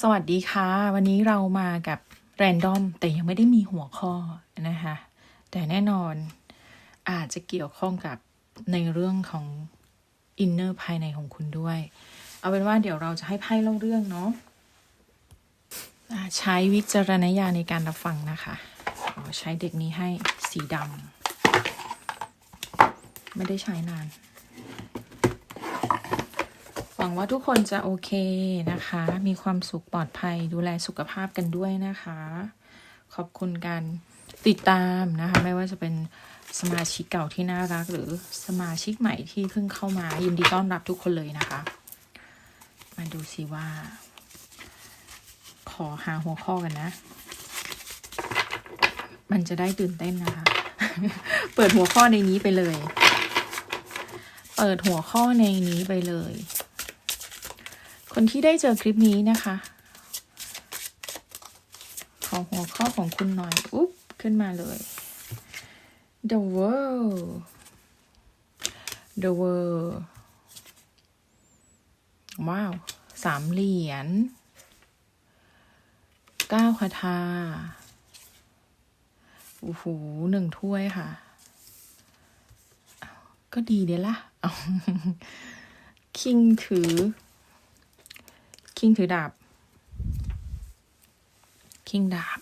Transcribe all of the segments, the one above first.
สวัสดีค่ะ วันนี้เรามากับแรนดอมแต่ยังไม่ได้มีหัวข้อนะคะ แต่แน่นอนอาจจะเกี่ยวข้องกับในเรื่องของอินเนอร์ภายในของคุณด้วย เอาเป็นว่าเดี๋ยวเราจะให้ไพ่เล่าเรื่องเนาะใช้วิจารณญาณในการรับฟังนะคะขอใช้เด็กนี้ให้สีดำไม่ได้ใช้นาน วังว่าทุกคนจะโอเคนะคะ มีความสุขปลอดภัยดูแลสุขภาพกันด้วยนะคะ ขอบคุณการติดตามนะคะ ไม่ว่าจะเป็นสมาชิกเก่าที่น่ารัก หรือสมาชิกใหม่ที่เพิ่งเข้ามา ยินดีต้อนรับทุกคนเลยนะคะ มาดูสิว่า ขอหาหัวข้อกันนะ มันจะได้ตื่นเต้นนะคะ เปิดหัวข้อในนี้ไปเลย เปิดหัวข้อในนี้ไปเลย คนที่ได้เจอคลิปนี้นะคะ ขอหัวข้อของคุณหน่อยอุ๊บขึ้นมาเลย The world The world ว้าว สามเหรียญเก้าคาถาโอ้โหหนึ่งถ้วยค่ะ ก็ดีเดี๋ยวละ คิงถือ คิงถือดาบ คิงดาบ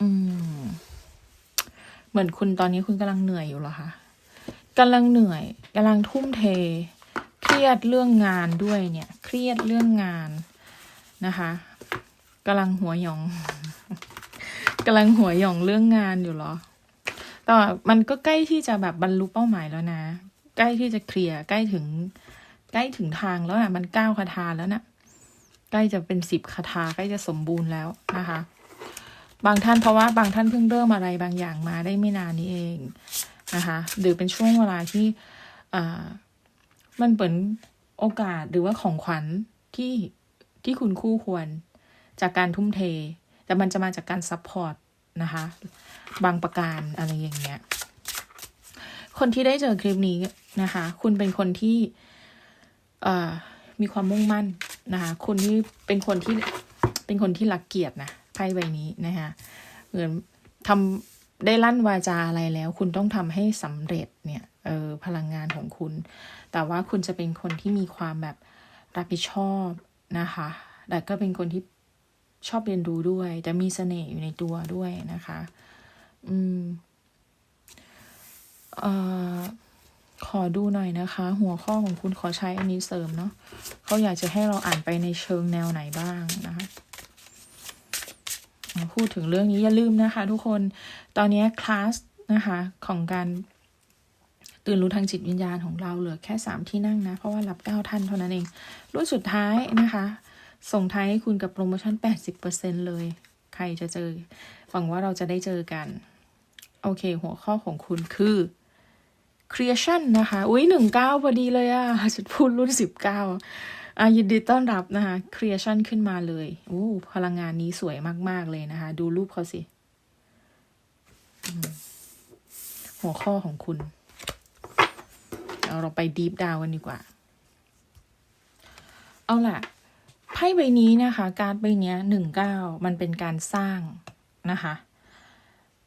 อืม เหมือนคุณตอนนี้คุณกำลังเหนื่อยอยู่เหรอคะกำลังเหนื่อยกำลังทุ่มเท เครียดเรื่องงานด้วยเนี่ย เครียดเรื่องงานนะคะกำลังหัวหยองกำลังหัวหยองเรื่องงานอยู่เหรอแต่มันก็ใกล้ที่จะแบบบรรลุเป้าหมายแล้วนะ ใกล้ที่จะเคลียร์ใกล้ถึง ใกล้ถึงทางแล้วนะมันเก้าคาถาแล้วนะใกล้จะเป็นสิบคาถาใกล้จะสมบูรณ์แล้วนะคะ บางท่านเพราะว่าบางท่านเพิ่งเริ่มอะไรบางอย่างมาได้ไม่นานนี้เองนะคะหรือเป็นช่วงเวลาที่อ่ามันเหมือนโอกาสหรือว่าของขวัญที่ที่คุณคู่ควรจากการทุ่มเท แต่มันจะมาจากการซัพพอร์ตนะคะ บางประการอะไรอย่างเงี้ย คนที่ได้เจอคลิปนี้นะคะ คุณเป็นคนที่ มีความมุ่งมั่นนะคะคนที่เป็นคนที่เป็นคนที่รักเกียรตินะไพ่ใบนี้นะคะเหมือนทำได้ลั่นวาจาอะไรแล้ว คุณต้องทำให้สำเร็จเนี่ยเออพลังงานของคุณ แต่ว่าคุณจะเป็นคนที่มีความแบบรับผิดชอบนะคะแต่ก็เป็นคนที่ชอบเรียนรู้ด้วยจะมีเสน่ห์อยู่ในตัวด้วยนะคะ อืม เอ่อ ขอดูหน่อยนะคะ หัวข้อของคุณขอใช้อันนี้เสริมเนาะเขาอยากจะให้เราอ่านไปในเชิงแนวไหนบ้างนะคะพูดถึงเรื่องนี้อย่าลืมนะคะ ทุกคนตอนนี้คลาสนะคะของการตื่นรู้ทางจิตวิญญาณของเราเหลือแค่สามที่นั่งนะ เพราะว่ารับเก้าท่านเท่านั้นเอง รุ่นสุดท้ายนะคะ ส่งท้ายให้คุณกับโปรโมชั่น 80%เลย ใครจะเจอ หวังว่าเราจะได้เจอกัน โอเค หัวข้อของคุณคือ creation นะคะอุ้ยหนึ่งเก้าพอดีเลยอะฉันพูดรุ่นสิบเก้าอะยินดีต้อนรับนะคะ creation ขึ้นมาเลยโอ้พลังงานนี้สวยมาก ๆ เลยนะคะ ดูรูปเขาสิ หัวข้อของคุณเอาเราไปดีฟดาวกันดีกว่า เอาล่ะไพ่ใบนี้นะคะ การใบนี้หนึ่งเก้ามันเป็นการสร้างนะคะ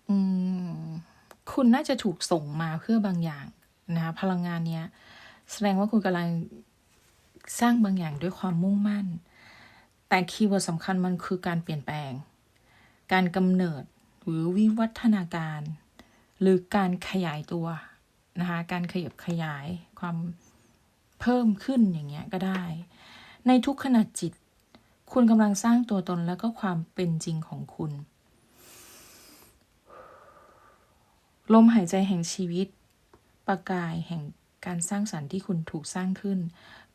อืม คุณน่าจะถูกส่งมาเพื่อบางอย่างนะคะพลังงานเนี้ย แสดงว่าคุณกำลังสร้างบางอย่างด้วยความมุ่งมั่น แต่คีย์เวิร์ดสำคัญมันคือการเปลี่ยนแปลง การกำเนิดหรือวิวัฒนาการ หรือการขยายตัวนะคะการขยับขยายความเพิ่มขึ้นอย่างเงี้ยก็ได้ ในทุกขณะจิต คุณกำลังสร้างตัวตนแล้วก็ความเป็นจริงของคุณ ลมหายใจแห่งชีวิต ประกายแห่งการสร้างสรรค์ที่คุณถูกสร้างขึ้น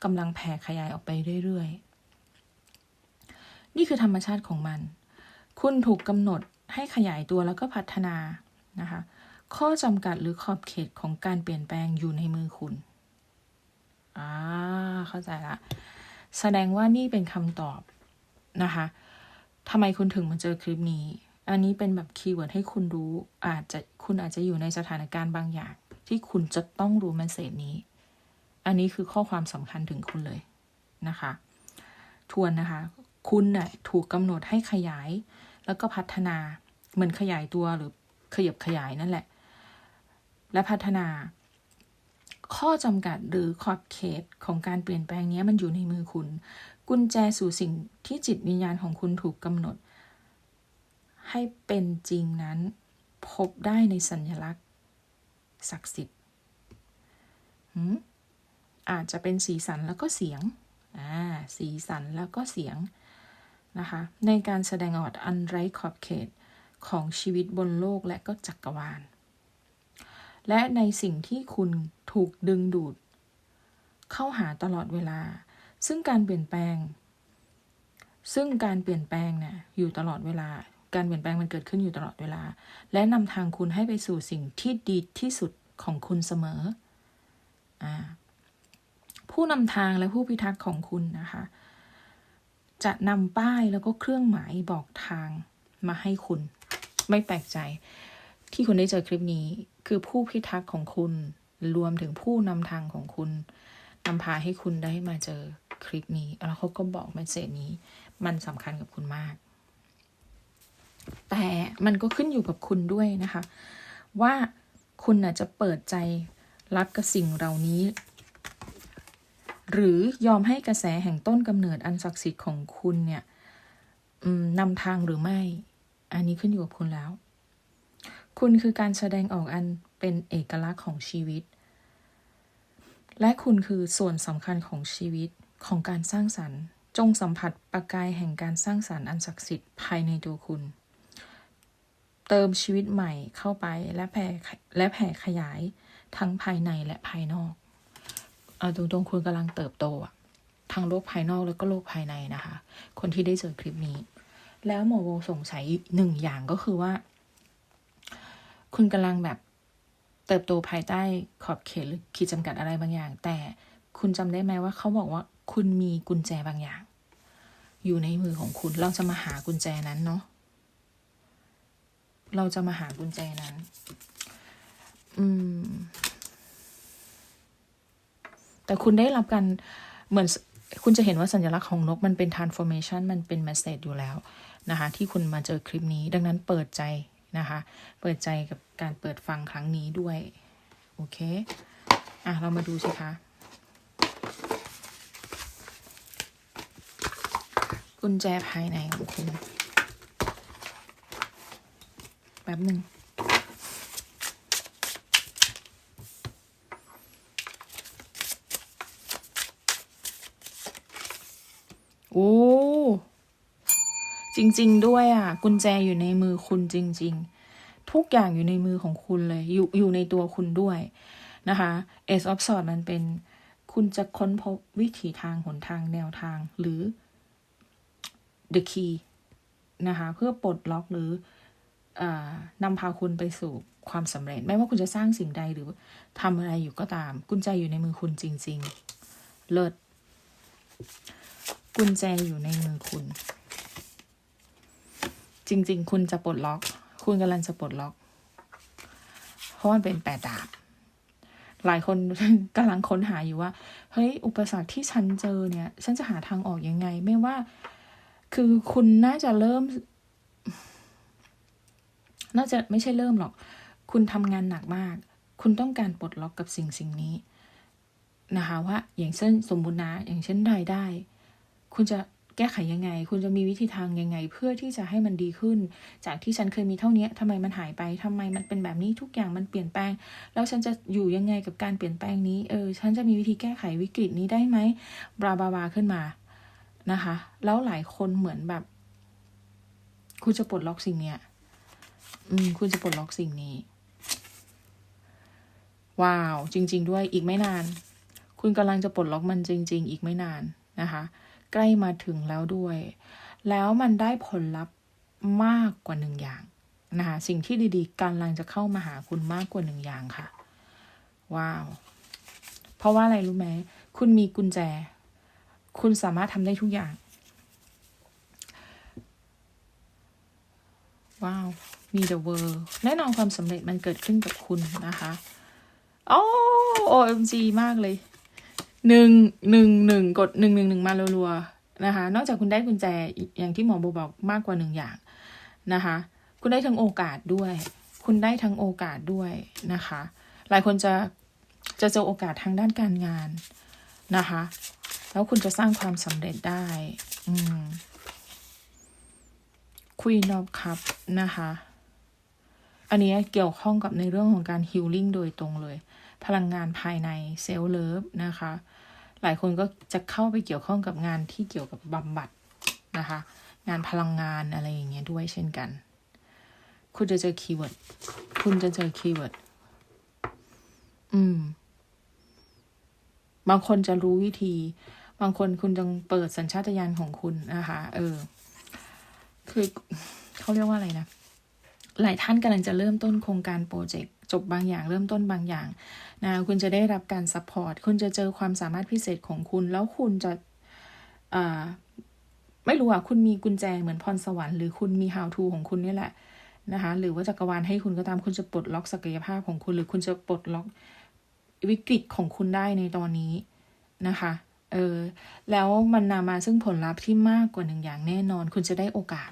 กำลังแผ่ขยายออกไปเรื่อยๆ นี่คือธรรมชาติของมัน คุณถูกกำหนดให้ขยายตัวแล้วก็พัฒนานะคะ ข้อจำกัดหรือขอบเขตของการเปลี่ยนแปลงอยู่ในมือคุณอ่าเข้าใจละ แสดงว่านี่เป็นคำตอบนะคะทำไมคุณถึงมาเจอคลิปนี้ อันนี้เป็นแบบคีย์เวิร์ดให้คุณรู้ อาจจะคุณอาจจะอยู่ในสถานการณ์บางอย่าง ที่คุณจะต้องรู้มันเศษนี้ อันนี้คือข้อความสำคัญถึงคุณเลยนะคะถูกวรนะคะ คุณน่ะถูกกำหนดให้ขยาย แล้วก็พัฒนา เหมือนขยายตัวหรือขยับขยายนั่นแหละ และพัฒนา ข้อจำกัดหรือขอบเขตของการเปลี่ยนแปลงนี้มันอยู่ในมือคุณ กุญแจสู่สิ่งที่จิตวิญญาณของคุณถูกกำหนด ให้เป็นจริงนั้น พบได้ในสัญลักษณ์ ศักดิ์สิทธิ์อาจจะเป็นสีสันแล้วก็เสียง อ่า สีสันแล้วก็เสียงนะคะ ในการแสดงออกอันไร้ขอบเขตของชีวิตบนโลกและก็จักรวาล และในสิ่งที่คุณถูกดึงดูด เข้าหาตลอดเวลา ซึ่งการเปลี่ยนแปลง ซึ่งการเปลี่ยนแปลงเนี่ยอยู่ตลอดเวลา การเปลี่ยนแปลงมันเกิดขึ้นอยู่ตลอดเวลา และนำทางคุณให้ไปสู่สิ่งที่ดีที่สุดของคุณเสมออผู้นำทางและผู้พิทักษ์ของคุณนะคะ จะนำป้ายแล้วก็เครื่องหมายบอกทางมาให้คุณ ไม่แปลกใจ ที่คุณได้เจอคลิปนี้ คือผู้พิทักษ์ของคุณ รวมถึงผู้นำทางของคุณนำพาให้คุณได้มาเจอคลิปนี้ แล้วเขาก็บอกเมสเซจนี้ มันสำคัญกับคุณมาก แต่มันก็ขึ้นอยู่กับคุณด้วยนะคะ ว่าคุณจะเปิดใจรับกับสิ่งเหล่านี้ หรือยอมให้กระแสแห่งต้นกำเนิดอันศักดิ์สิทธิ์ของคุณเนี่ยนำทางหรือไม่ อันนี้ขึ้นอยู่กับคุณแล้ว คุณคือการแสดงออกอันเป็นเอกลักษณ์ของชีวิต และคุณคือส่วนสำคัญของชีวิตของการสร้างสรรค์ จงสัมผัสประกายแห่งการสร้างสรรค์อันศักดิ์สิทธิ์ภายในตัวคุณ เติมชีวิตใหม่เข้าไปและแผ่และแผ่ขยายทั้งภายในและภายนอกเอาตรงๆคุณกำลังเติบโตอะทั้งโลกภายนอกแล้วก็โลกภายในนะคะ คนที่ได้เจอคลิปนี้ แล้วหมอโวสงสัยหนึ่งอย่างก็คือว่า คุณกำลังแบบเติบโตภายใต้ขอบเขตหรือขีดจำกัดอะไรบางอย่าง แต่คุณจำได้ไหมว่าเขาบอกว่าคุณมีกุญแจบางอย่าง อยู่ในมือของคุณเราจะมาหากุญแจนั้นเนาะ เราจะมาหากุญแจนั้น อืม แต่คุณได้รับการเหมือนคุณจะเห็นว่าสัญลักษณ์ของนกมันเป็น transformation มันเป็น message อยู่แล้วนะคะ ที่คุณมาเจอคลิปนี้ ดังนั้นเปิดใจนะคะ เปิดใจกับการเปิดฟังครั้งนี้ด้วย โอเค อะ เรามาดูสิคะ กุญแจภายในของคุณ ป๊บหนึ่งโอ้ จริง ๆ ด้วยอะ กุญแจอยู่ในมือคุณจริง ๆ ทุกอย่างอยู่ในมือของคุณเลย อยู่อยู่ในตัวคุณด้วยนะคะ Ace of Swords มันเป็นคุณจะค้นพบวิถีทางหนทางแนวทางหรือ the key นะคะ เพื่อปลดล็อกหรือเอ่อ นำพาคุณไปสู่ความสำเร็จ ไม่ว่าคุณจะสร้างสิ่งใดหรือทำอะไรอยู่ก็ตาม กุญแจอยู่ในมือคุณจริง ๆ เลิศกุญแจอยู่ในมือคุณ จริง ๆ คุณจะปลดล็อก คุณกำลังจะปลดล็อก เพราะมันเป็นแปดดาบ หลายคนกำลังค้นหาอยู่ว่า เฮ้ย อุปสรรคที่ฉันเจอเนี่ย ฉันจะหาทางออกยังไง ไม่ว่า คือคุณน่าจะเริ่ม น่าจะไม่ใช่เริ่มหรอก คุณทำงานหนักมาก คุณต้องการปลดล็อกกับสิ่งสิ่งนี้นะคะว่าอย่างเช่นสมมุตินะอย่างเช่นรายได้ คุณจะแก้ไขยังไง คุณจะมีวิธีทางยังไง เพื่อที่จะให้มันดีขึ้น จากที่ฉันเคยมีเท่านี้ทำไมมันหายไปทำไมมันเป็นแบบนี้ทุกอย่างมันเปลี่ยนแปลง แล้วฉันจะอยู่ยังไงกับการเปลี่ยนแปลงนี้เออฉันจะมีวิธีแก้ไขวิกฤตนี้ได้ไหมบลาบลาบลาขึ้นมานะคะ แล้วหลายคนเหมือนแบบ คุณจะปลดล็อกสิ่งเนี้ย อืม คุณจะปลดล็อกสิ่งนี้ ว้าว จริง ๆ ด้วยอีกไม่นาน คุณกำลังจะปลดล็อกมันจริง ๆ อีกไม่นานนะคะ ใกล้มาถึงแล้วด้วย แล้วมันได้ผลลัพธ์มากกว่าหนึ่งอย่างนะคะสิ่งที่ดีๆกำลังจะเข้ามาหาคุณมากกว่าหนึ่งอย่างค่ะ ว้าว เพราะว่าอะไรรู้ไหมคุณมีกุญแจ คุณสามารถทำได้ทุกอย่าง ว้าว มี the world แน่นอนความสำเร็จมันเกิดขึ้นกับคุณนะคะโอ้ OMG มากเลยหนึ่งหนึ่งหนึ่งกดหนึ่งหนึ่งหนึ่งมารัวๆนะคะ นอกจากคุณได้กุญแจอีกอย่างที่หมอโบบอกมากกว่าหนึ่งอย่างนะคะ คุณได้ทั้งโอกาสด้วย คุณได้ทั้งโอกาสด้วยนะคะ หลายคนจะจะเจอโอกาสทางด้านการงานนะคะ แล้วคุณจะสร้างความสำเร็จได้ อืมคุยนอบครับนะคะ อันนี้เกี่ยวข้องกับในเรื่องของการฮิลลิ่งโดยตรงเลย พลังงานภายในเซลล์เลิฟนะคะ หลายคนก็จะเข้าไปเกี่ยวข้องกับงานที่เกี่ยวกับบำบัดนะคะ งานพลังงานอะไรอย่างเงี้ยด้วยเช่นกัน คุณจะเจอคีย์เวิร์ด คุณจะเจอคีย์เวิร์ด อืม บางคนจะรู้วิธี บางคนคุณต้องเปิดสัญชาตญาณของคุณนะคะ เออ คือเขาเรียกว่าอะไรนะ หลายท่านกำลังจะเริ่มต้นโครงการโปรเจกต์จบบางอย่างเริ่มต้นบางอย่างนะคุณจะได้รับการซัพพอร์ตคุณจะเจอความสามารถพิเศษของคุณ แล้วคุณจะไม่รู้อะคุณมีกุญแจเหมือนพรสวรรค์หรือคุณมี how to ของคุณนี่แหละนะคะหรือว่าจักรวาลให้คุณก็ตามคุณจะปลดล็อกศักยภาพของคุณ หรือคุณจะปลดล็อกวิกฤตของคุณได้ในตอนนี้นะคะเออแล้วมันนำมาซึ่งผลลัพธ์ที่มากกว่าหนึ่งอย่างแน่นอน คุณจะได้โอกาส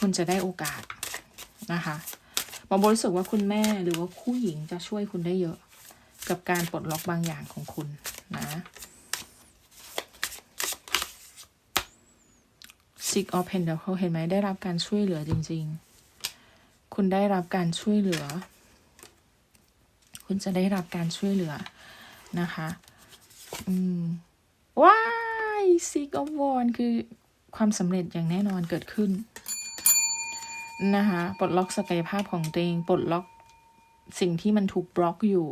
คุณจะได้โอกาส นะคะหมอโบรู้สึกว่าคุณแม่หรือว่าผู้หญิงจะช่วยคุณได้เยอะ กับการปลดล็อกบางอย่างของคุณนะ Six of Pentacle เห็นไหมได้รับการช่วยเหลือจริง ๆ คุณได้รับการช่วยเหลือ คุณจะได้รับการช่วยเหลือนะคะ อืมว้าย Six of Wands คือความสำเร็จอย่างแน่นอนเกิดขึ้น นะคะปลดล็อกศักยภาพของตัวเองปลดล็อกสิ่งที่มันถูกบล็อกอยู่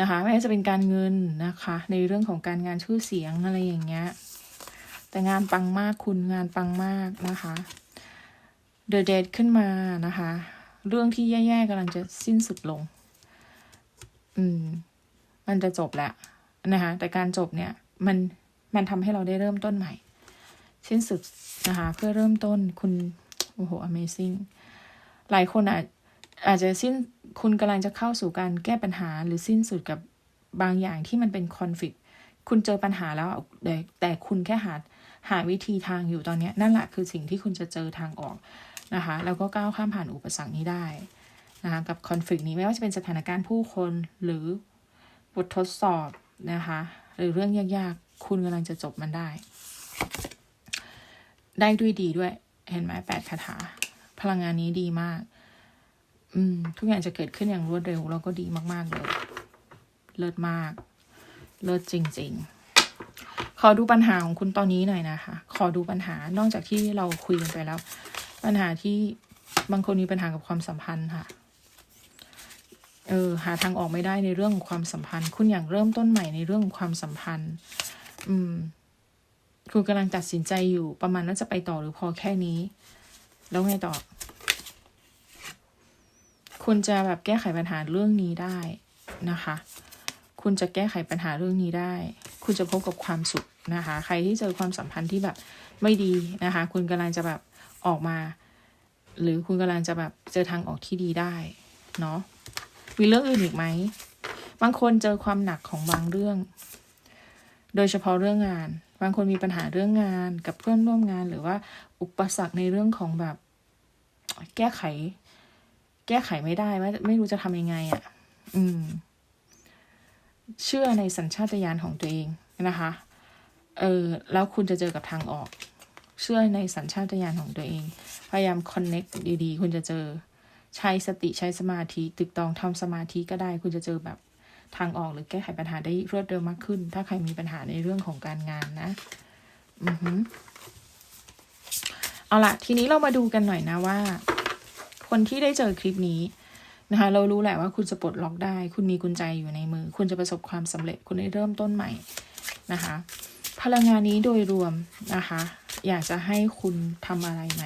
นะคะไม่ว่าจะเป็นการเงินนะคะ ในเรื่องของการงานชื่อเสียงอะไรอย่างเงี้ยแต่งานปังมากคุณงานปังมากนะคะเดอะเดทขึ้นมานะคะ เรื่องที่แย่ๆกำลังจะสิ้นสุดลง อืม มันจะจบแล้วนะคะแต่การจบเนี่ย มันมันทำให้เราได้เริ่มต้นใหม่สิ้นสุดนะคะ เพื่อเริ่มต้นคุณ โอ้โห amazing หลายคนอาจอาจจะสิ้นคุณกำลังจะเข้าสู่การแก้ปัญหาหรือสิ้นสุดกับบางอย่างที่มันเป็นคอน FLICT คุณเจอปัญหาแล้วแต่คุณแค่หาหาวิธีทางอยู่ตอนนี้นั่นแหละคือสิ่งที่คุณจะเจอทางออกนะคะแล้วก็ก้าวข้ามผ่านอุปสรรคนี้ได้นะคะกับคอน FLICT นี้ไม่ว่าจะเป็นสถานการณ์ผู้คนหรือบททดสอบนะคะหรือเรื่องยากๆ คุณกำลังจะจบมันได้ ได้ด้วยดีด้วย เห็นไหมแปดคาถา พลังงานนี้ดีมาก อืม ทุกอย่างจะเกิดขึ้นอย่างรวดเร็ว แล้วก็ดีมาก ๆ เลย เลิศมาก เลิศจริง ๆ ขอดูปัญหาของคุณตอนนี้หน่อยนะคะ ขอดูปัญหานอกจากที่เราคุยกันไปแล้ว ปัญหาที่บางคนมีปัญหากับความสัมพันธ์ค่ะ เออ หาทางออกไม่ได้ในเรื่องของความสัมพันธ์ คุณอยากเริ่มต้นใหม่ในเรื่องของความสัมพันธ์ อืม คุณกำลังตัดสินใจอยู่ประมาณว่าจะไปต่อหรือพอแค่นี้ แล้วไงต่อ คุณจะแบบแก้ไขปัญหาเรื่องนี้ได้นะคะ คุณจะแก้ไขปัญหาเรื่องนี้ได้ คุณจะพบกับความสุขนะคะ ใครที่เจอความสัมพันธ์ที่แบบไม่ดีนะคะ คุณกำลังจะแบบออกมา หรือคุณกำลังจะแบบเจอทางออกที่ดีได้เนาะมีเรื่องอื่นอีกไหมบางคนเจอความหนักของบางเรื่อง โดยเฉพาะเรื่องงาน บางคนมีปัญหาเรื่องงานกับเพื่อนร่วมงาน หรือว่าอุปสรรคในเรื่องของแบบ แก้ไข แก้ไขไม่ได้ว่าไม่รู้จะทำยังไงอะ่ะ อืม เชื่อในสัญชาตญาณของตัวเองนะคะ เออแล้วคุณจะเจอกับทางออก เชื่อในสัญชาตญาณของตัวเอง พยายามคอนเน็กดีๆ คุณจะเจอ ใช้สติใช้สมาธิ ตึกตองทำสมาธิก็ได้ คุณจะเจอแบบ ทางออกหรือแก้ไขปัญหาได้รวดเร็วมากขึ้น ถ้าใครมีปัญหาในเรื่องของการงานนะอือฮึเอาละทีนี้เรามาดูกันหน่อยนะว่า คนที่ได้เจอคลิปนี้นะคะเรารู้แหละว่าคุณจะปลดล็อกได้ คุณมีกุญแจอยู่ในมือ คุณจะประสบความสำเร็จคุณได้เริ่มต้นใหม่นะคะ พลังงานนี้โดยรวมนะคะ อยากจะให้คุณทำอะไรไหม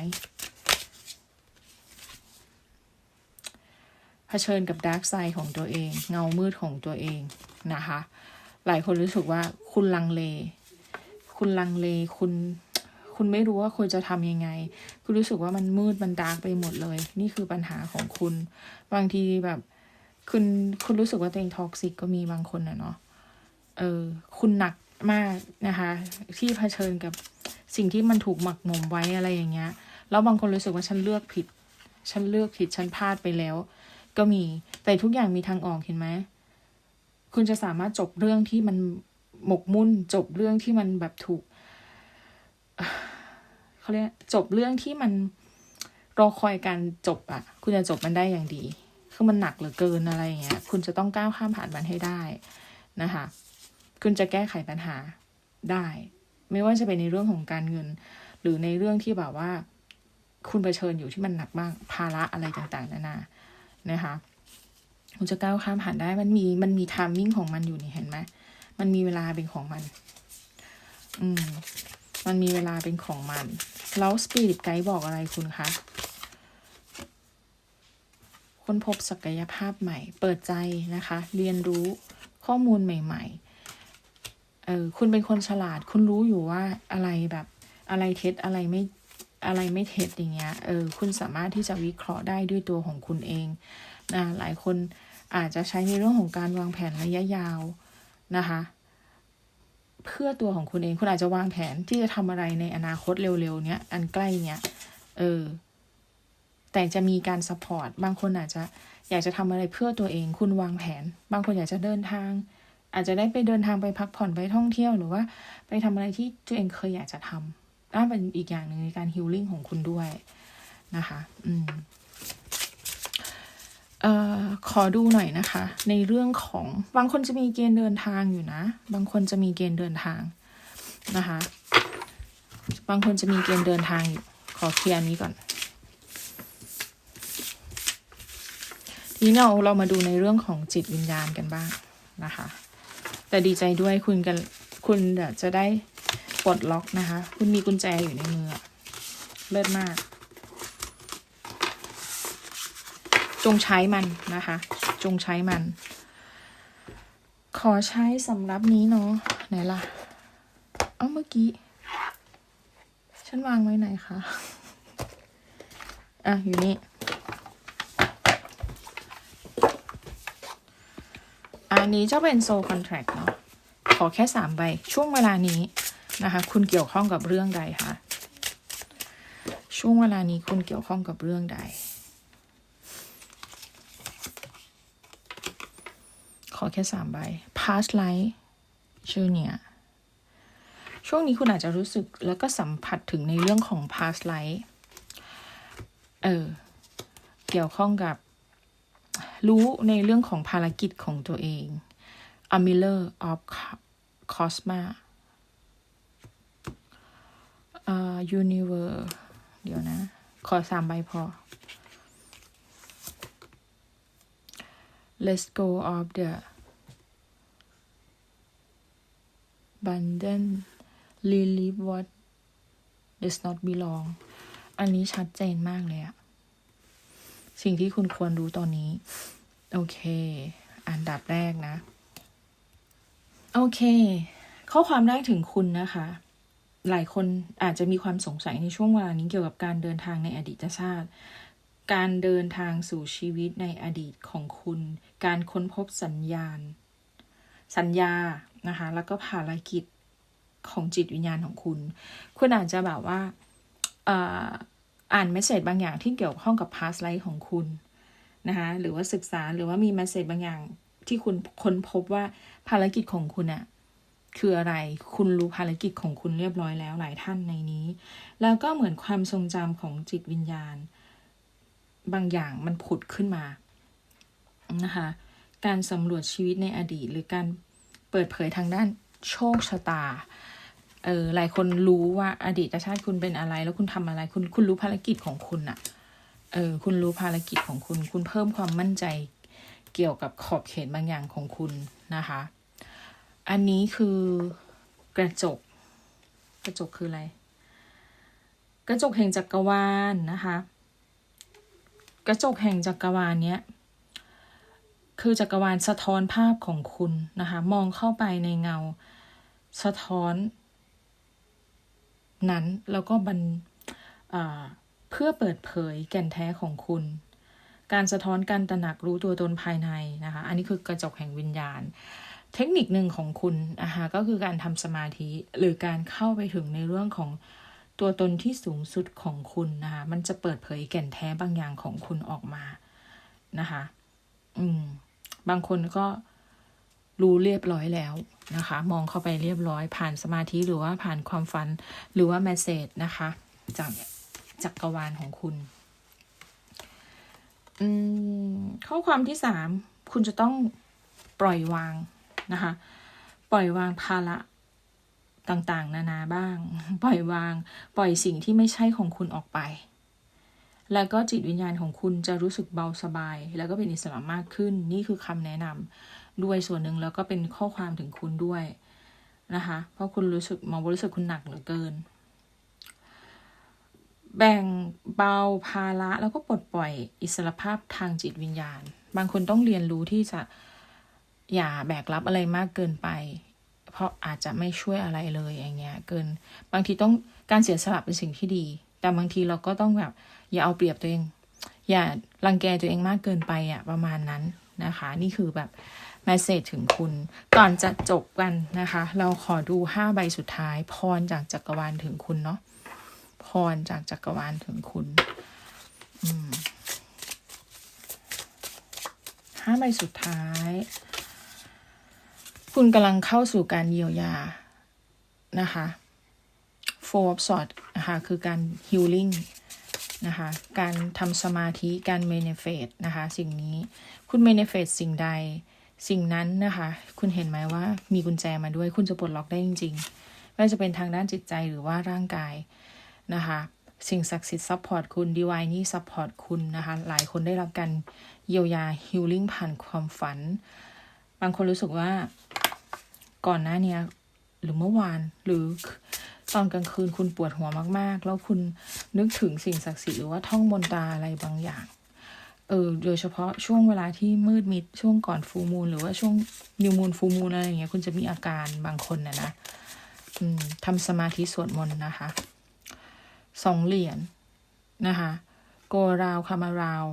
เผ ชิญกับดาร์กไซด์ของตัวเอง เงามืดของตัวเองนะคะ หลายคนรู้สึกว่าคุณลังเล คุณลังเลคุณคุณไม่รู้ว่าคุณจะทำยังไง คุณรู้สึกว่ามันมืดมันดาร์กไปหมดเลย นี่คือปัญหาของคุณ บางทีแบบ คุณคุณรู้สึกว่าตัวเองท็อกซิกก็มีบางคนนะเนาะเออ คุณหนักมากนะคะ ที่เผชิญกับสิ่งที่มันถูกหมักหมมไว้อะไรอย่างเงี้ย แล้วบางคนรู้สึกว่าฉันเลือกผิด ฉันเลือกผิดฉันพลาดไปแล้ว ก็มี แต่ทุกอย่างมีทางออกเห็นไหมคุณจะสามารถจบเรื่องที่มันหมกมุ่น จบเรื่องที่มันแบบถูกเขาเรียกจบเรื่องที่มันรอคอยการจบอะคุณจะจบมันได้อย่างดี คือมันหนักเหลือเกินอะไรอย่างเงี้ย คุณจะต้องก้าวข้ามผ่านมันให้ได้นะคะ คุณจะแก้ไขปัญหาได้ ไม่ว่าจะเป็นในเรื่องของการเงิน หรือในเรื่องที่แบบว่า คุณเผชิญอยู่ที่มันหนักมากภาระอะไรต่างๆนานาน นะคะคุณจะก้าวข้ามผ่านได้มันมีมันมีทามมิ่งของมันอยู่นี่เห็นไหมมันมีเวลาเป็นของมัน อืม มันมีเวลาเป็นของมัน แล้วสปิริตไกด์บอกอะไรคุณคะค้นพบศักยภาพใหม่ เปิดใจนะคะ เรียนรู้ข้อมูลใหม่ ๆ เออคุณเป็นคนฉลาด คุณรู้อยู่ว่าอะไรแบบอะไรเท็จอะไรไม่ อะไรไม่เท็จอย่างเงี้ย เออ คุณสามารถที่จะวิเคราะห์ได้ด้วยตัวของคุณเองนะ หลายคนอาจจะใช้ในเรื่องของการวางแผนระยะยาวนะคะ เพื่อตัวของคุณเอง คุณอาจจะวางแผนที่จะทำอะไรในอนาคตเร็วๆเนี้ย อันใกล้เนี้ย เออ แต่จะมีการซัพพอร์ต บางคนอาจจะอยากจะทำอะไรเพื่อตัวเอง คุณวางแผน บางคนอยากจะเดินทาง อาจจะได้ไปเดินทางไปพักผ่อนไปท่องเที่ยวหรือว่า ไปทำอะไรที่ตัวเองเคยอยากจะทำ น่าเป็นอีกอย่างหนึ่งในการฮิลลิ่งของคุณด้วยนะคะ อืมเอ่อขอดูหน่อยนะคะ ในเรื่องของบางคนจะมีเกณฑ์เดินทางอยู่นะ บางคนจะมีเกณฑ์เดินทางนะคะ บางคนจะมีเกณฑ์เดินทางอยู่ ขอเคลียร์นี้ก่อน ทีนี้เราเรามาดูในเรื่องของจิตวิญญาณกันบ้างนะคะ แต่ดีใจด้วยคุณกันคุณจะได้ ปลดล็อกนะคะ คุณมีกุญแจอยู่ในมือ เลิศมาก จงใช้มันนะคะ จงใช้มัน ขอใช้สำรับนี้เนาะไหนล่ะ เอาเมื่อกี้ ฉันวางไว้ไหนคะ อะ อยู่นี่อันนี้จะเป็นโซ contract เนาะขอแค่สามใบ ช่วงเวลานี้ นะคะ คุณเกี่ยวข้องกับเรื่องใดคะช่วงเวลานี้คุณเกี่ยวข้องกับเรื่องใด ขอแค่สามใบ past life junior ช่วงนี้คุณอาจจะรู้สึกแล้วก็สัมผัสถึงในเรื่องของ past life เออ เกี่ยวข้องกับรู้ในเรื่องของภารกิจของตัวเอง A Miller of Cosma อ่า Universe เดี๋ยวนะ ขอสามใบพอ Let's go of the abundant relieve what does not belong อันนี้ชัดเจนมากเลยอะสิ่งที่คุณควรรู้ตอนนี้ โอเค อันดับแรกนะ โอเค ข้อความแรกถึงคุณนะคะ หลายคนอาจจะมีความสงสัยในช่วงเวลานี้เกี่ยวกับการเดินทางในอดีตชาติ การเดินทางสู่ชีวิตในอดีตของคุณ การค้นพบสัญญาณ สัญญานะคะ แล้วก็ภารกิจของจิตวิญญาณของคุณ คุณอาจจะแบบว่าอ่านเมสเซจบางอย่างที่เกี่ยวข้องกับ past life ของคุณนะคะหรือว่าศึกษาหรือว่ามีเมสเซจบางอย่างที่คุณค้นพบว่าภารกิจของคุณอะ คืออะไร คุณรู้ภารกิจของคุณเรียบร้อยแล้วหลายท่านในนี้ แล้วก็เหมือนความทรงจำของจิตวิญญาณ บางอย่างมันผุดขึ้นมา นะคะ การสำรวจชีวิตในอดีต หรือการเปิดเผยทางด้านโชคชะตา เออ หลายคนรู้ว่าอดีตชาติคุณเป็นอะไร แล้วคุณทำอะไร คุณ คุณรู้ภารกิจของคุณอะเออ คุณรู้ภารกิจของคุณ คุณเพิ่มความมั่นใจเกี่ยวกับขอบเขตบางอย่างของคุณนะคะ อันนี้คือกระจก กระจกคืออะไร กระจกแห่งจักรวาลนะคะ กระจกแห่งจักรวาลเนี้ยคือจักรวาลสะท้อนภาพของคุณนะคะ มองเข้าไปในเงาสะท้อน นั้นแล้วก็บันเพื่อเปิดเผยแก่นแท้ของคุณ การสะท้อนการตระหนักรู้ตัวตนภายในนะคะ อันนี้คือกระจกแห่งวิญญาณ เทคนิคหนึ่งของคุณนะคะก็คือการทำสมาธิหรือการเข้าไปถึงในเรื่องของตัวตนที่สูงสุดของคุณนะคะมันจะเปิดเผยแก่นแท้บางอย่างของคุณออกมานะคะอืมบางคนก็รู้เรียบร้อยแล้วนะคะ มองเข้าไปเรียบร้อย ผ่านสมาธิหรือว่าผ่านความฝันหรือว่าแมสเซจนะคะ จากจักรวาลของคุณอืมข้อความที่สามคุณจะต้องปล่อยวาง นะคะ ปล่อยวางภาระต่างๆ นานาบ้าง ปล่อยวาง ปล่อยสิ่งที่ไม่ใช่ของคุณออกไป แล้วก็จิตวิญญาณของคุณจะรู้สึกเบาสบาย แล้วก็เป็นอิสระมากขึ้น นี่คือคำแนะนำด้วยส่วนหนึ่งแล้วก็เป็นข้อความถึงคุณด้วยนะคะ เพราะคุณรู้สึกมองรู้สึกคุณหนักเหลือเกิน แบ่งเบาภาระแล้วก็ปลดปล่อยอิสระภาพทางจิตวิญญาณ บางคนต้องเรียนรู้ที่จะ อย่าแบกรับอะไรมากเกินไป เพราะอาจจะไม่ช่วยอะไรเลยอย่างเงี้ยเกิน บางทีต้องการเสียสละเป็นสิ่งที่ดี แต่บางทีเราก็ต้องแบบ อย่าเอาเปรียบตัวเอง อย่ารังแกตัวเองมากเกินไปอะประมาณนั้นนะคะ นี่คือแบบแมสเซจถึงคุณ ก่อนจะจบกันนะคะ เราขอดูห้าใบสุดท้าย พรจากจักรวาลถึงคุณเนาะพรจากจักรวาลถึงคุณห้าใบสุดท้าย คุณกำลังเข้าสู่การเยียวยานะคะ four of swords นะคะคือการ healing นะคะการทำสมาธิการ manifest นะคะสิ่งนี้คุณ manifest สิ่งใดสิ่งนั้นนะคะ คุณเห็นไหมว่ามีกุญแจมาด้วยคุณจะปลดล็อกได้จริงๆ ไม่ว่าจะเป็นทางด้านจิตใจหรือว่าร่างกายนะคะ สิ่งศักดิ์สิทธิ์ซัพพอร์ตคุณดีวายนี่ซัพพอร์ตคุณนะคะ หลายคนได้รับการเยียวยา healing ผ่านความฝัน บางคนรู้สึกว่า ก่อนหน้าเนี้ยหรือเมื่อวานหรือตอนกลางคืนคุณปวดหัวมาก ๆ แล้วคุณนึกถึงสิ่งศักดิ์สิทธิ์หรือว่าท่องมนตราอะไรบางอย่าง เออโดยเฉพาะช่วงเวลาที่มืดมิดช่วงก่อนฟูมูลหรือว่าช่วงนิวมูลฟูมูลอะไรอย่างเงี้ยคุณจะมีอาการบางคนนะนะทำสมาธิสวดมนต์นะคะสองเหรียญนะคะโกราวคามาราว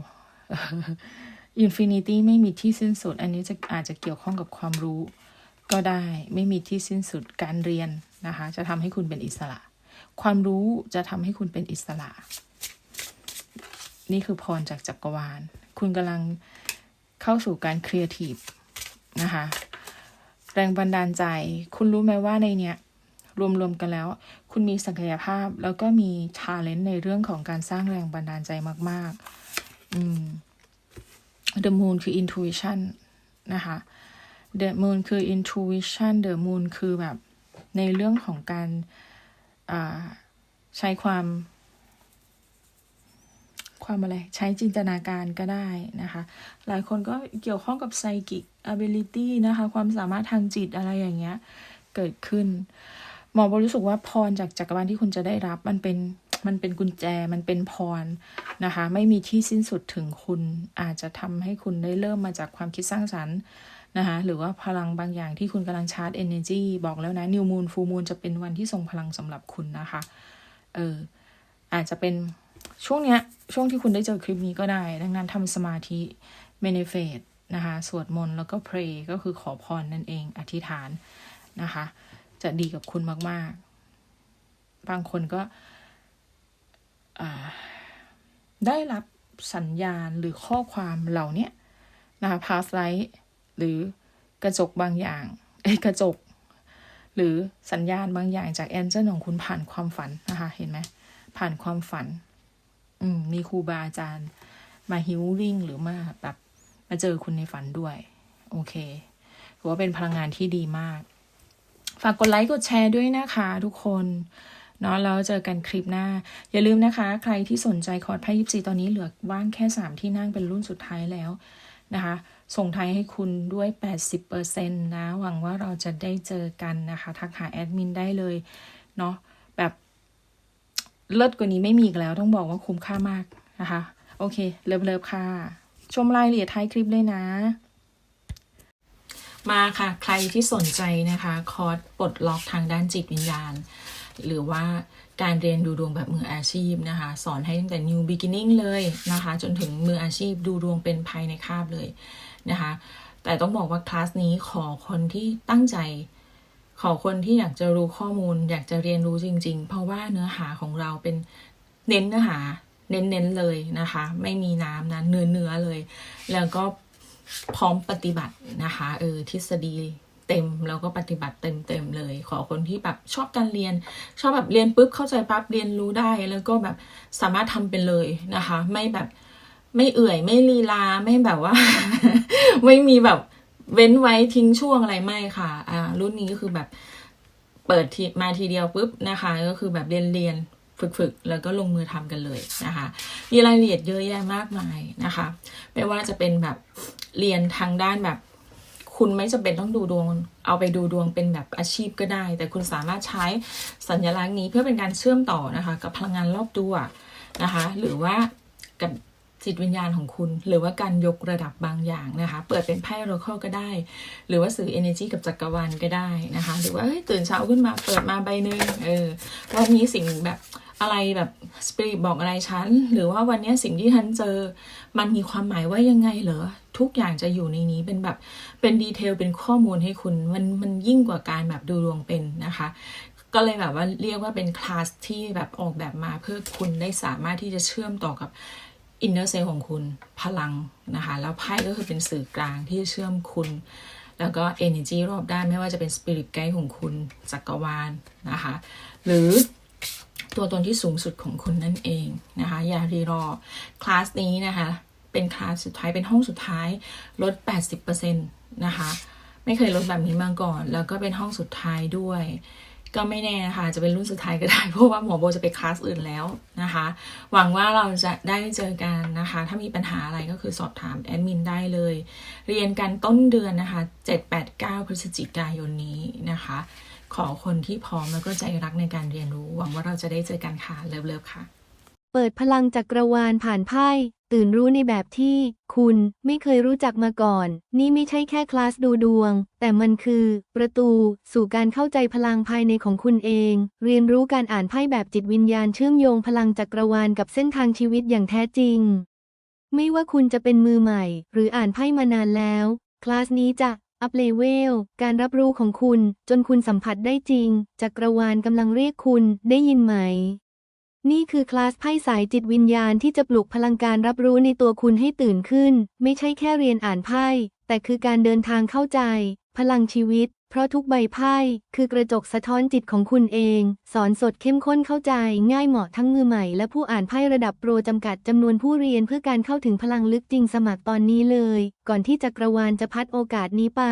อินฟินิตี้ไม่มีที่สิ้นสุด อันนี้จะอาจจะเกี่ยวข้องกับความรู้ ก็ได้ไม่มีที่สิ้นสุดการเรียนนะคะ จะทำให้คุณเป็นอิสระ ความรู้จะทำให้คุณเป็นอิสระ นี่คือพรจากจักรวาล คุณกำลังเข้าสู่การครีเอทีฟนะคะ แรงบันดาลใจ คุณรู้ไหมว่าในเนี้ยรวมๆกันแล้ว คุณมีศักยภาพแล้วก็มีทาเลนต์ในเรื่องของการสร้างแรงบันดาลใจมาก ๆ อืม The moon คือ intuition นะคะ The moon คือ intuition The moon คือแบบในเรื่องของการใช้ความ ความอะไร ใช้จินตนาการก็ได้นะคะ หลายคนก็เกี่ยวข้องกับ psychic ability นะคะ ความสามารถทางจิตอะไรอย่างเงี้ย เกิดขึ้น หมอบรู้สึกว่าพรจากจักรวาลที่คุณจะได้รับมันเป็นมันเป็นกุญแจมันเป็นพรนะคะ ไม่มีที่สิ้นสุดถึงคุณอาจจะทำให้คุณได้เริ่มมาจากความคิดสร้างสรรค์ นะคะหรือว่าพลังบางอย่างที่คุณกำลังชาร์จ energy บอกแล้วนะ new moon full moon จะเป็นวันที่ทรงพลังสำหรับคุณนะคะเอออาจจะเป็นช่วงเนี้ยช่วงที่คุณได้เจอคลิปนี้ก็ได้ ดังนั้นทำสมาธิ manifest นะคะสวดมนต์แล้วก็ pray ก็คือขอพรนั่นเองอธิษฐานนะคะ จะดีกับคุณมาก ๆ บางคนก็ได้รับสัญญาณหรือข้อความเหล่านี้นะคะ past life หรือกระจกบางอย่างเอ้กระจก หรือสัญญาณบางอย่างจากแอนเจิลของคุณผ่านความฝันนะคะเห็นไหมผ่านความฝัน อืมมีครูบาอาจารย์ มาฮิวลิ่งหรือมาแบบมาเจอคุณในฝันด้วย โอเคถือว่าเป็นพลังงานที่ดีมาก ฝากกดไลค์กดแชร์ด้วยนะคะทุกคนเนาะแล้วเจอกันคลิปหน้า อย่าลืมนะคะ ใครที่สนใจคอร์สไพ่ยิปซีตอนนี้เหลือว่างแค่สามที่นั่งเป็นรุ่นสุดท้ายแล้วนะคะ ส่งท้ายให้คุณด้วย 80%นะ หวังว่าเราจะได้เจอกันนะคะ ทักหาแอดมินได้เลย เนาะแบบเลิศกว่านี้ไม่มีอีกแล้ว ต้องบอกว่าคุ้มค่ามากนะคะ โอเค เลิฟๆค่ะ ชมรายละเอียดท้ายคลิปเลยนะมาค่ะ ใครที่สนใจนะคะ คอร์สปลดล็อกทางด้านจิตวิญญาณ หรือว่าการเรียนดูดวงแบบมืออาชีพนะคะ สอนให้ตั้งแต่ new beginning เลยนะคะ จนถึงมืออาชีพดูดวงเป็นภายในคาบเลย นะคะ แต่ต้องบอกว่าคลาสนี้ขอคนที่ตั้งใจ ขอคนที่อยากจะรู้ข้อมูล อยากจะเรียนรู้จริง ๆ เพราะว่าเนื้อหาของเราเป็นเน้นเนื้อหา เน้นๆเลยนะคะ ไม่มีน้ำนะเนื้อเนื้อเลย แล้วก็พร้อมปฏิบัตินะคะเออทฤษฎีเต็มแล้วก็ปฏิบัติเต็มเต็มๆเลย ขอคนที่แบบชอบการเรียน ชอบแบบเรียนปุ๊บเข้าใจปั๊บเรียนรู้ได้ แล้วก็แบบสามารถทำเป็นเลยนะคะ ไม่แบบ ไม่เอื่อยไม่ลีลาไม่แบบว่า ไม่มีแบบเว้นไว้ทิ้งช่วงอะไรไม่ค่ะ อ่า รุ่นนี้ก็คือแบบเปิดทีมาทีเดียวปุ๊บนะคะ ก็คือแบบเรียนเรียนฝึกฝึกแล้วก็ลงมือทำกันเลยนะคะ มีรายละเอียดเยอะแยะมากมายนะคะไม่ว่าจะเป็นแบบเรียนทางด้านแบบ คุณไม่จำเป็นต้องดูดวง เอาไปดูดวงเป็นแบบอาชีพก็ได้ แต่คุณสามารถใช้สัญลักษณ์นี้เพื่อเป็นการเชื่อมต่อนะคะ กับพลังงานรอบตัวนะคะ หรือว่ากับ จิตวิญญาณของคุณ หรือว่าการยกระดับบางอย่างนะคะ เปิดเป็นไพ่โรคก็ได้ หรือว่าสื่อ energy กับจักรวาลก็ได้นะคะ หรือว่าเฮ้ยตื่นเช้าขึ้นมาเปิดมาใบหนึ่งเออวันนี้สิ่งแบบอะไรแบบสปิริตบอกอะไรฉัน หรือว่าวันนี้สิ่งที่ฉันเจอ มันมีความหมายว่ายังไงเหรอ ทุกอย่างจะอยู่ในนี้เป็นแบบเป็นดีเทลเป็นข้อมูลให้คุณ มันมันยิ่งกว่าการแบบดูดวงเป็นนะคะ ก็เลยแบบว่าเรียกว่าเป็นคลาสที่แบบออกแบบมาเพื่อคุณได้สามารถที่จะเชื่อมต่อกับ อินเนอร์เซลของคุณพลังนะคะ แล้วไพ่ก็คือเป็นสื่อกลางที่เชื่อมคุณ แล้วก็ energy รอบด้านไม่ว่าจะเป็น spirit guide ของคุณจักรวาลนะคะ หรือตัวตนที่สูงสุดของคุณนั่นเองนะคะ อย่ารีรอ คลาสนี้นะคะ เป็นคลาสสุดท้ายเป็นห้องสุดท้ายลด 80%นะคะ ไม่เคยลดแบบนี้มาก่อน แล้วก็เป็นห้องสุดท้ายด้วย ก็ไม่แน่นะคะ จะเป็นรุ่นสุดท้ายก็ได้ เพราะว่าหมอโบจะไปคลาสอื่นแล้วนะคะ หวังว่าเราจะได้เจอกันนะคะ ถ้ามีปัญหาอะไรก็คือสอบถามแอดมินได้เลย เรียนกันต้นเดือนนะคะ 7-8-9 พฤศจิกายนนี้นะคะ ขอคนที่พร้อมแล้วก็ใจรักในการเรียนรู้ หวังว่าเราจะได้เจอกันค่ะ เลิฟๆค่ะ เปิดพลังจักรวาลผ่านไพ่ ตื่นรู้ในแบบที่คุณไม่เคยรู้จักมาก่อน นี่ไม่ใช่แค่คลาสดูดวง แต่มันคือประตูสู่การเข้าใจพลังภายในของคุณเอง เรียนรู้การอ่านไพ่แบบจิตวิญญาณเชื่อมโยงพลังจักรวาลกับเส้นทางชีวิตอย่างแท้จริง ไม่ว่าคุณจะเป็นมือใหม่ หรืออ่านไพ่มานานแล้ว คลาสนี้จะอัพเลเวล การรับรู้ของคุณ จนคุณสัมผัสได้จริง จักรวาลกำลังเรียกคุณได้ยินไหม นี่คือคลาสไพ่สายจิตวิญญาณที่จะปลุกพลังการรับรู้ในตัวคุณให้ตื่นขึ้น ไม่ใช่แค่เรียนอ่านไพ่ แต่คือการเดินทางเข้าใจ พลังชีวิต เพราะทุกใบไพ่ คือกระจกสะท้อนจิตของคุณเอง สอนสดเข้มข้นเข้าใจ ง่ายเหมาะทั้งมือใหม่ และผู้อ่านไพ่ระดับโปรจำกัดจำนวนผู้เรียนเพื่อการเข้าถึงพลังลึกจริงสมัครตอนนี้เลย ก่อนที่จักรวาลจะพัดโอกาสนี้ไป